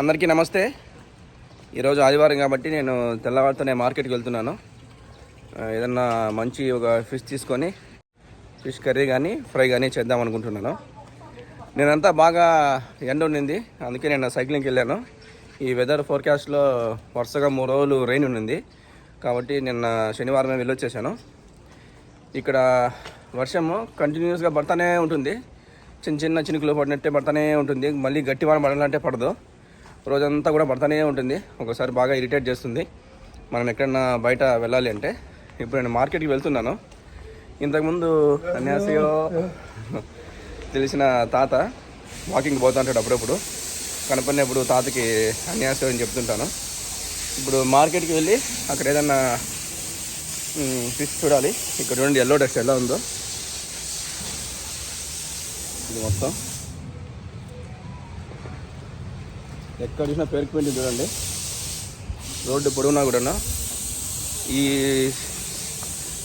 అందరికీ నమస్తే. ఈరోజు ఆదివారం కాబట్టి నేను తెల్లవారితోనే మార్కెట్కి వెళ్తున్నాను. ఏదన్నా మంచి ఒక ఫిష్ తీసుకొని ఫిష్ కర్రీ కానీ ఫ్రై కానీ చేద్దాం అనుకుంటున్నాను. నేనంతా బాగా ఎండ ఉండింది. అందుకే నేను సైక్లింగ్కి వెళ్ళాను. ఈ వెదర్ ఫోర్కాస్ట్లో వరుసగా మూడు రోజులు రెయిన్ ఉండింది. కాబట్టి నిన్న శనివారం వెళ్ళొచ్చేసాను. ఇక్కడ వర్షము కంటిన్యూస్గా పడతానే ఉంటుంది. చిన్న చిన్న చినుకులు పడినట్టే పడతానే ఉంటుంది. మళ్ళీ గట్టి వాన పడాలంటే పడదు. రోజంతా కూడా పడతానే ఉంటుంది. ఒకసారి బాగా ఇరిటేట్ చేస్తుంది. మనం ఎక్కడన్నా బయట వెళ్ళాలి అంటే ఇప్పుడు నేను మార్కెట్కి వెళ్తున్నాను. ఇంతకుముందు అన్యాసయో తెలిసిన తాత వాకింగ్ పోతుంటాడు అప్పుడప్పుడు. కనపడినప్పుడు తాతకి అన్యాసయో అని చెప్తుంటాను. ఇప్పుడు మార్కెట్కి వెళ్ళి అక్కడ ఏదన్నా ఫిష్ చూడాలి. ఇక్కడ చూడండి ఎల్లో డెక్స్ ఎలా ఉందో. ఇది మొత్తం. ఎక్కడ చూసినా పేరుకుపోయింది చూడండి. రోడ్డు పొడవునా కూడా ఈ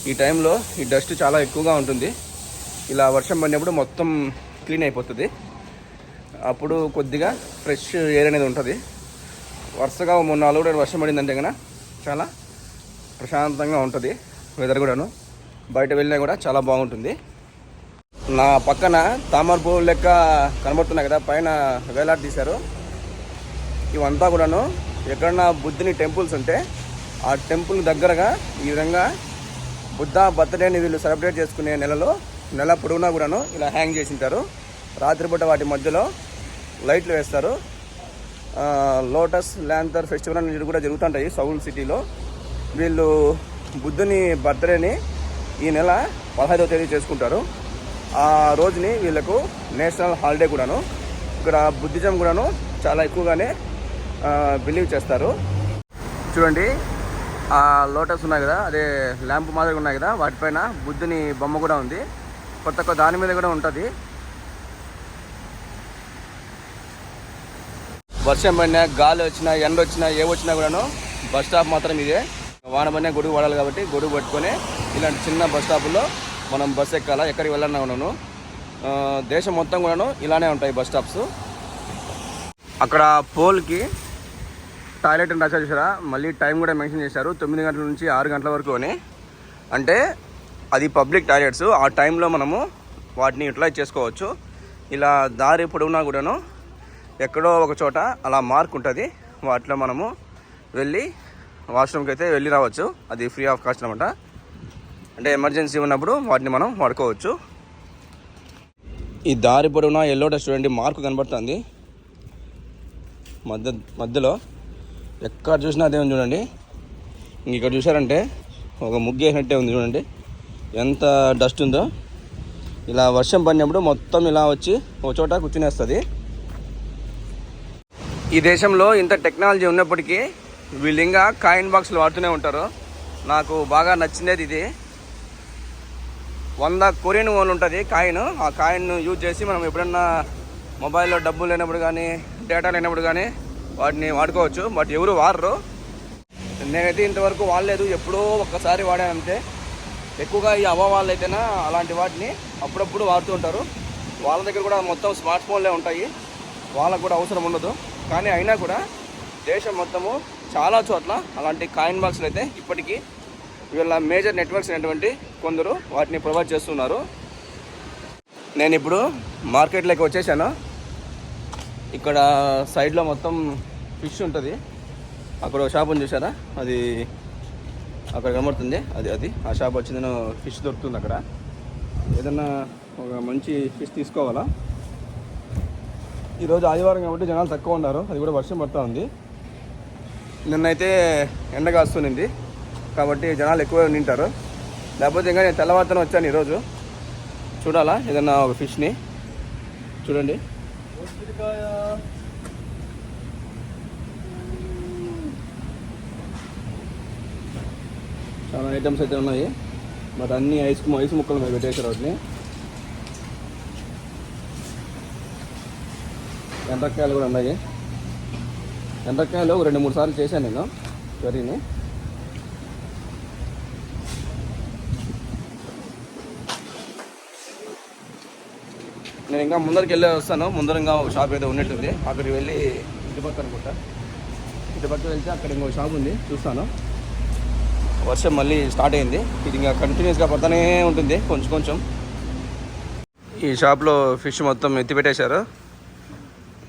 ఈ టైంలో ఈ డస్ట్ చాలా ఎక్కువగా ఉంటుంది. ఇలా వర్షం పడినప్పుడు మొత్తం క్లీన్ అయిపోతుంది. అప్పుడు కొద్దిగా ఫ్రెష్ ఎయిర్ అనేది ఉంటుంది. వరుసగా మూడు నాలుగు కూడా వర్షం పడిందంటే కనుక చాలా ప్రశాంతంగా ఉంటుంది వెదర్ కూడాను. బయట వెళ్ళినా కూడా చాలా బాగుంటుంది. నా పక్కన తామర పువ్వులు లెక్క కనబడుతున్నాయి కదా? పైన వేలాడి తీశారు ఇవంతా కూడాను ఎక్కడన్నా బుద్ధుని టెంపుల్స్ ఉంటే ఆ టెంపుల్ దగ్గరగా ఈ విధంగా బుద్ధ బర్త్డేని వీళ్ళు సెలబ్రేట్ చేసుకునే నెలలో నెల పొడవునా కూడాను ఇలా హ్యాంగ్ చేసింటారు. రాత్రిపూట వాటి మధ్యలో లైట్లు వేస్తారు. లోటస్ ల్యాంతర్ ఫెస్టివల్ అనేది కూడా జరుగుతుంటాయి సౌల్ సిటీలో. వీళ్ళు బుద్ధుని బర్త్డేని ఈ నెల పదహైదవ తేదీ చేసుకుంటారు. ఆ రోజుని వీళ్ళకు నేషనల్ హాలిడే కూడాను. ఇక్కడ బుద్ధిజం కూడాను చాలా ఎక్కువగానే బిలీవ్ చేస్తారు. చూడండి ఆ లోటస్ ఉన్నాయి కదా అదే ల్యాంప్ మాదిరిగా ఉన్నాయి కదా వాటిపైన బుద్ధుని బొమ్మ కూడా ఉంది. కొత్త కొత్త దాని మీద కూడా ఉంటుంది. వర్షం పడినా గాలి వచ్చినా ఎండ వచ్చినా ఏ వచ్చినా కూడాను బస్ స్టాప్ మాత్రం ఇదే. వాన పడినా గొడుగు పడాలి కాబట్టి గొడుగు పట్టుకొని ఇలాంటి చిన్న బస్ స్టాపుల్లో మనం బస్ ఎక్కాలా ఎక్కడికి వెళ్ళాలన్నా కూడాను. ఆ, దేశం మొత్తం కూడాను ఇలానే ఉంటాయి బస్ స్టాప్స్. అక్కడ పోల్కి టాయిలెట్ అని రాశారు చూసారా? మళ్ళీ టైం కూడా మెన్షన్ చేశారు. తొమ్మిది గంటల నుంచి ఆరు గంటల వరకు అని. అంటే అది పబ్లిక్ టాయిలెట్స్. ఆ టైంలో మనము వాటిని యూటిలైజ్ చేసుకోవచ్చు. ఇలా దారి పొడవునా కూడాను ఎక్కడో ఒక చోట అలా మార్క్ ఉంటుంది. వాటిలో మనము వెళ్ళి వాష్రూమ్కి అయితే వెళ్ళి రావచ్చు. అది ఫ్రీ ఆఫ్ కాస్ట్ అనమాట అంటే ఎమర్జెన్సీ ఉన్నప్పుడు వాటిని మనం వాడుకోవచ్చు. ఈ దారి పొడవునా ఎల్లో డస్ట్ చూడండి మార్కు కనబడుతుంది. మధ్య మధ్యలో ఎక్కడ చూసినా అదే ఉంది చూడండి. ఇంక ఇక్కడ చూసారంటే ఒక ముగ్గు వేసినట్టే ఉంది చూడండి. ఎంత డస్ట్ ఉందో. ఇలా వర్షం పడినప్పుడు మొత్తం ఇలా వచ్చి ఒక చోట కూర్చునేస్తుంది. ఈ దేశంలో ఇంత టెక్నాలజీ ఉన్నప్పటికీ వీళ్ళు ఇంకా కాయిన్ బాక్స్లు వాడుతూనే ఉంటారు. నాకు బాగా నచ్చింది ఇది. వంద కొరియన్ ఓన్ ఉంటుంది కాయిన్. ఆ కాయిన్ యూజ్ చేసి మనం ఎప్పుడన్నా మొబైల్లో డబ్బులు లేనప్పుడు కానీ డేటా లేనప్పుడు కానీ వాటిని వాడుకోవచ్చు బట్ ఎవరు వాడరు. నేనైతే ఇంతవరకు వాడలేదు ఎప్పుడో ఒక్కసారి వాడానంతే ఎక్కువగా ఈ అవ్వ అయితేనా అలాంటి వాటిని అప్పుడప్పుడు వాడుతూ ఉంటారు. వాళ్ళ దగ్గర కూడా మొత్తం స్మార్ట్ ఫోన్లే ఉంటాయి. వాళ్ళకు కూడా అవసరం ఉండదు. కానీ అయినా కూడా దేశం మొత్తము చాలా చోట్ల అలాంటి కాయిన్ బాక్స్లు అయితే ఇప్పటికీ వీళ్ళ మేజర్ నెట్వర్క్స్ అయినటువంటి కొందరు వాటిని ప్రొవైడ్ చేస్తున్నారు. నేను ఇప్పుడు మార్కెట్లోకి వచ్చేసాను. ఇక్కడ సైడ్లో మొత్తం ఫిష్ ఉంటుంది. అక్కడ షాప్ ఉంది చూసారా అది అక్కడ కనబడుతుంది. అది అది. ఆ షాప్ వచ్చి నేను ఫిష్ దొరుకుతుంది అక్కడ. ఏదన్నా ఒక మంచి ఫిష్ తీసుకోవాలా? ఈరోజు ఆదివారం కాబట్టి జనాలు తక్కువ ఉన్నారు. అది కూడా వర్షం పడుతూ ఉంది. నిన్నైతే ఎండ కాస్తునింది కాబట్టి జనాలు ఎక్కువ నింటారు లేకపోతే ఇంకా నేను తెల్లవారుతూనే వచ్చాను ఈరోజు. చూడాలా? ఏదన్నా ఒక ఫిష్ని. చూడండి. చాలా ఐటమ్స్ అయితే ఉన్నాయి. మరి అన్ని ఐస్ ఐస్ ముక్కలు మీరు పెట్టేశారు వాటిని. ఎండ్రకాయలు కూడా ఉన్నాయి. ఎండ్రకాయలు ఒక రెండు మూడు సార్లు చేశాను నేను. కర్రీని. నేను ఇంకా ముందరికి వెళ్ళి వస్తాను. ముందర ఇంకా ఒక షాప్ ఏదో ఉన్నట్టుంది. అక్కడికి వెళ్ళి ఇటుపక్క అనుకుంటా. ఇటుపక్క వెళ్తే అక్కడ ఇంకో షాప్ ఉంది. చూస్తాను. వర్షం మళ్ళీ స్టార్ట్ అయింది. ఇది ఇంకా కంటిన్యూస్గా పడుతూనే ఉంటుంది. కొంచెం కొంచెం. ఈ షాప్లో ఫిష్ మొత్తం ఎత్తి పెట్టేశారు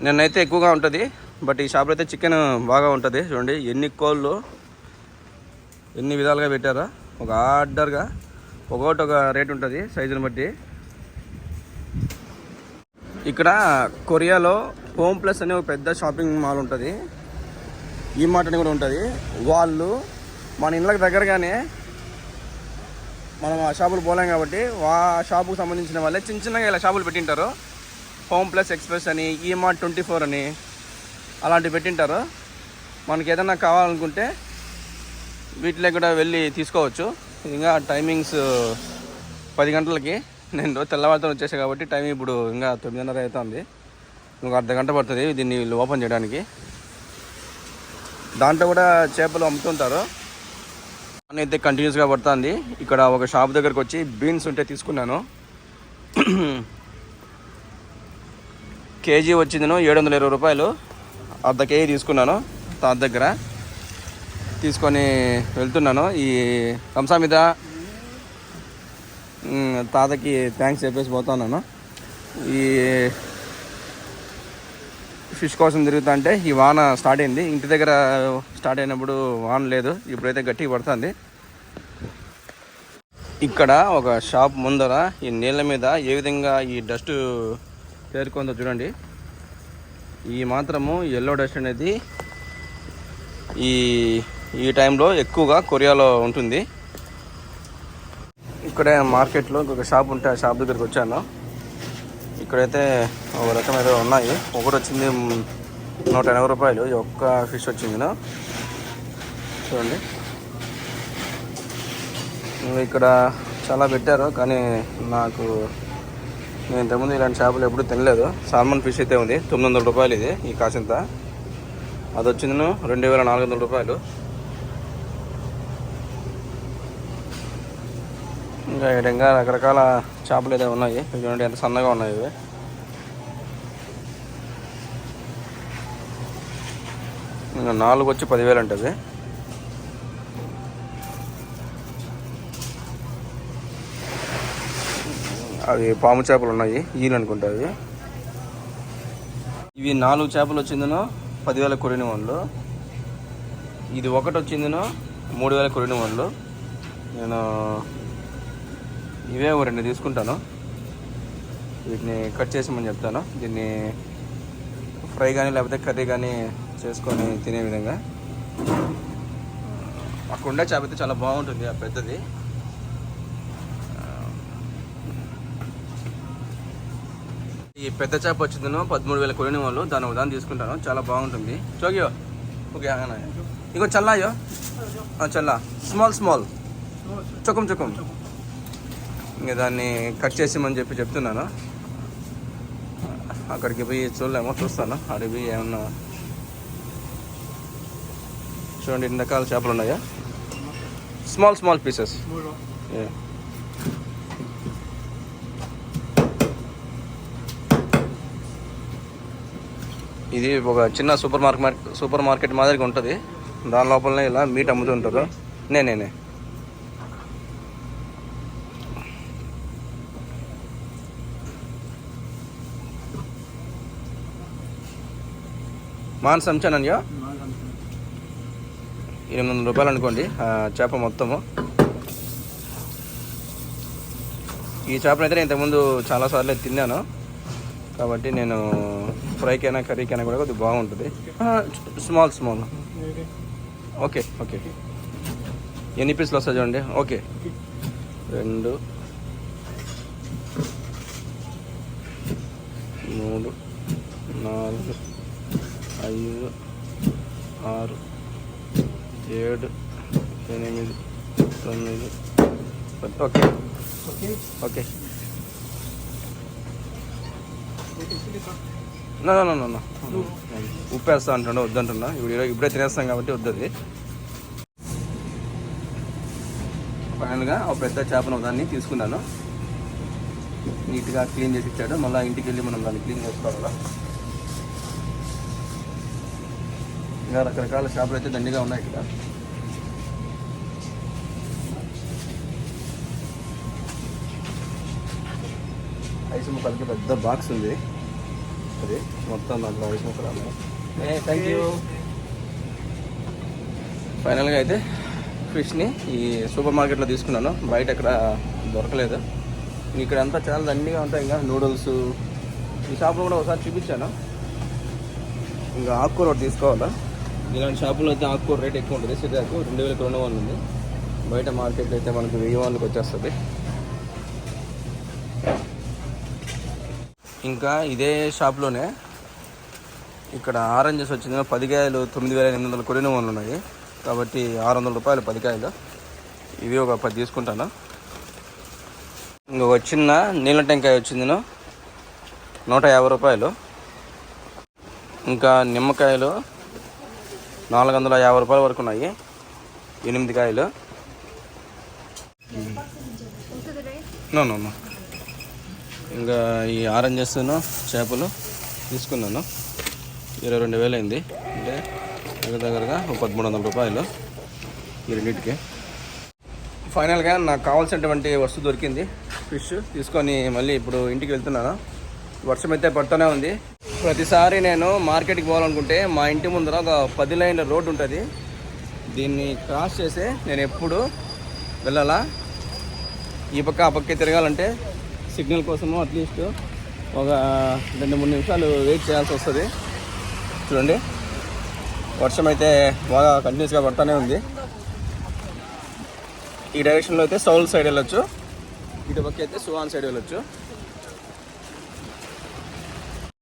నిన్నైతే ఎక్కువగా ఉంటుంది. బట్ ఈ షాప్లో అయితే చికెన్ బాగా ఉంటుంది. చూడండి ఎన్ని కోళ్ళు ఎన్ని విధాలుగా పెట్టారో. ఒక ఆర్డర్గా ఒక్కొక్కటి ఒక రేట్ ఉంటుంది. సైజుని బట్టి. ఇక్కడ కొరియాలో హోమ్ ప్లస్ అనే ఒక పెద్ద షాపింగ్ మాల్ ఉంటుంది. ఈ మాట అని కూడా ఉంటుంది. వాళ్ళు మన ఇళ్ళకి దగ్గరగానే మనం ఆ షాపులు పోలేం కాబట్టి ఆ షాపుకు సంబంధించిన వాళ్ళే చిన్న చిన్నగా ఇలా షాపులు పెట్టింటారు. హోమ్ ప్లస్ ఎక్స్ప్రెస్ అని ఈ మార్ట్ ట్వంటీ ఫోర్ అని అలాంటివి పెట్టింటారు. మనకి ఏదైనా కావాలనుకుంటే వీటిలో కూడా వెళ్ళి తీసుకోవచ్చు. ఇంకా టైమింగ్స్ పది గంటలకి. నేను రోజు తెల్లవారితో వచ్చేసా కాబట్టి టైం ఇప్పుడు ఇంకా తొమ్మిదిన్నర అవుతుంది. ఇంకొక అర్ధ గంట పడుతుంది దీన్ని వీళ్ళు ఓపెన్ చేయడానికి. దాంట్లో కూడా చేపలు అమ్ముతుంటారు. పని అయితే కంటిన్యూస్గా పడుతుంది. ఇక్కడ ఒక షాప్ దగ్గరకు వచ్చి బీన్స్ ఉంటే తీసుకున్నాను. కేజీ వచ్చిందను ఏడు వందల ఇరవై రూపాయలు. అర్ధ కేజీ తీసుకున్నాను తాత దగ్గర. తీసుకొని వెళ్తున్నాను. ఈ కంసా మీద తాతకి థ్యాంక్స్ చెప్పేసి పోతున్నాను. ఈ ఫిష్ కోసం తిరుగుతా అంటే ఈ వాన స్టార్ట్ అయింది. ఇంటి దగ్గర స్టార్ట్ అయినప్పుడు వాన లేదు. ఇప్పుడైతే గట్టిగా పడుతుంది. ఇక్కడ ఒక షాప్ ముందర ఈ నీళ్ళ మీద ఏ విధంగా ఈ డస్ట్ పేరుకుందో చూడండి. ఈ మాత్రము ఎల్లో డస్ట్ అనేది ఈ ఈ టైంలో ఎక్కువగా కొరియాలో ఉంటుంది. ఇక్కడే మార్కెట్లో ఇంకొక షాప్ ఉంటే ఆ షాప్ దగ్గరికి వచ్చాను. ఇక్కడైతే ఒక రకం ఏదో ఉన్నాయి. ఒకటి వచ్చింది నూట ఎనభై రూపాయలు. ఈ ఒక్క ఫిష్ వచ్చింది. చూడండి. ఇక్కడ చాలా పెట్టారు కానీ నాకు నేను ఇంతకుముందు ఇలాంటి చేపలు ఎప్పుడూ తినలేదు. సాల్మన్ ఫిష్ అయితే ఉంది. తొమ్మిది వందల రూపాయలు ఇది ఈ కాసింత. అది వచ్చింది రెండు వేల నాలుగు వందల రూపాయలు. ఇంకా ఈ విధంగా రకరకాల చేపలు ఏదైనా ఉన్నాయి. చూడండి ఎంత సన్నగా ఉన్నాయి ఇవి. ఇంకా నాలుగు వచ్చి పదివేలు ఉంటుంది అవి పాము చేపలు ఉన్నాయి. ఈలు అనుకుంటా అవి. ఇవి నాలుగు చేపలు వచ్చిందనో పదివేల కొరిన వాళ్ళు ఇది ఒకటి వచ్చిందనో మూడు వేల కొరిన వాళ్ళు నేను ఇవే ఓ రెండు తీసుకుంటాను. వీటిని కట్ చేసామని చెప్తాను. దీన్ని ఫ్రై కానీ లేకపోతే కర్రీ కానీ చేసుకొని తినే విధంగా. ఆ కుండ చేప అయితే చాలా బాగుంటుంది ఆ పెద్దది. ఈ పెద్ద చేప వచ్చిందను పదమూడు వేల కొలిన వాళ్ళు దాని ఉదాహరణ తీసుకుంటాను. చాలా బాగుంటుంది. చోగియో ఓకే ఇంకో చల్లాయో. చల్లా. Small small. చుకం చుకం ఇంకా దాన్ని కట్ చేసామని చెప్పి చెప్తున్నాను. అక్కడికి పోయి చూడలేమో చూస్తాను. అడిగి పోయి ఏమన్నా చూడండి ఎన్ని రకాల చేపలు ఉన్నాయా? Small small pieces. ఇది ఒక చిన్న సూపర్ మార్కెట్ సూపర్ మార్కెట్ మాదిరిగా ఉంటుంది. దాని లోపలనే ఇలా మీట్ అమ్ముతుంటారు. నేనేనే మాన్స్ చనన్యో? ఎనిమిది వందల రూపాయలు అనుకోండి. చేప మొత్తము. ఈ చేపనైతే నేను ఇంతకుముందు చాలాసార్లు తిన్నాను. కాబట్టి నేను ఫ్రైకైనా కర్రీకైనా కూడా కొద్దిగా బాగుంటుంది. Small small. Okay okay. ఎన్ని పీసులు వస్తాయి చూడండి. ఓకే. రెండు మూడు నాలుగు ఐదు ఆరు ఏడు ఎనిమిది తొమ్మిది. Okay. Okay. No no no no ఉప్పు వేస్తా అంటున్నా వద్దంటున్నా ఇప్పుడు ఈరోజు ఇప్పుడే తినేస్తాం కాబట్టి వద్దది. ఫైనల్గా ఒక పెద్ద చేపను దాన్ని తీసుకున్నాను. నీట్గా క్లీన్ చేసి ఇచ్చాడు. మళ్ళీ ఇంటికి వెళ్ళి మనం దాన్ని క్లీన్ చేసుకోవాలి? ఇంకా రకరకాల షాపులు అయితే దండిగా ఉన్నాయి ఇక్కడ. ఐస్ ముక్కలకి పెద్ద బాక్స్ ఉంది. అది మొత్తం దాంట్లో ఐస్ ముక్కలు ఉన్నాయి. థ్యాంక్ యూ ఫైనల్గా అయితే ఫిష్ని ఈ సూపర్ మార్కెట్లో తీసుకున్నాను. బయట ఎక్కడ దొరకలేదు. ఇక్కడ అంతా చాలా దండిగా ఉంటాయి ఇంకా నూడిల్స్. ఈ షాప్లో కూడా ఒకసారి చూపించాను. ఇంకా ఆకుకూర ఒకటి తీసుకోవాలా? ఇలాంటి షాపులో అయితే ఆకుకూర రేట్ ఎక్కువ ఉంటుంది. సిద్ధాకు రెండు వేలకు రెండు వందలు ఉంది. బయట మార్కెట్లో అయితే మనకు వెయ్యి వాళ్ళకి వచ్చేస్తుంది. ఇంకా ఇదే షాప్లోనే ఇక్కడ ఆరెంజెస్ వచ్చింది పది కాయలు తొమ్మిది వేల ఎనిమిది వందల కొడిన వాళ్ళు ఉన్నాయి. కాబట్టి ఆరు వందల రూపాయలు పది కాయలు ఇవి ఒక పది తీసుకుంటాను. ఇంకా వచ్చిన నీళ్ళ టెంకాయ వచ్చింది నూట యాభై రూపాయలు. ఇంకా నిమ్మకాయలు నాలుగు వందల యాభై రూపాయల వరకు ఉన్నాయి. ఎనిమిది కాయలు. నో ఇంకా ఈ ఆరెంజెస్ చేపలు తీసుకున్నాను. ఇరవై రెండు వేలు అయింది. అంటే దగ్గర దగ్గరగా ఒక పదమూడు వందల రూపాయలు ఈ రెండింటికి. ఫైనల్గా నాకు కావాల్సినటువంటి వస్తువు దొరికింది. ఫిష్ తీసుకొని మళ్ళీ ఇప్పుడు ఇంటికి వెళ్తున్నాను. వర్షం అయితే పడుతూనే ఉంది. ప్రతిసారి నేను మార్కెట్కి పోవాలనుకుంటే మా ఇంటి ముందర ఒక పది లైన్ల రోడ్డు ఉంటుంది. దీన్ని క్రాస్ చేసి నేను ఎప్పుడు వెళ్ళాలా? ఈ పక్క ఆ పక్కే తిరగాలంటే సిగ్నల్ కోసము అట్లీస్ట్ ఒక రెండు మూడు నిమిషాలు వెయిట్ చేయాల్సి వస్తుంది. చూడండి. వర్షం అయితే బాగా కంటిన్యూస్గా పడుతూనే ఉంది. ఈ డైరెక్షన్లో అయితే సౌల్ సైడ్ వెళ్ళొచ్చు. ఇటు పక్క అయితే సువాన్ సైడ్ వెళ్ళొచ్చు.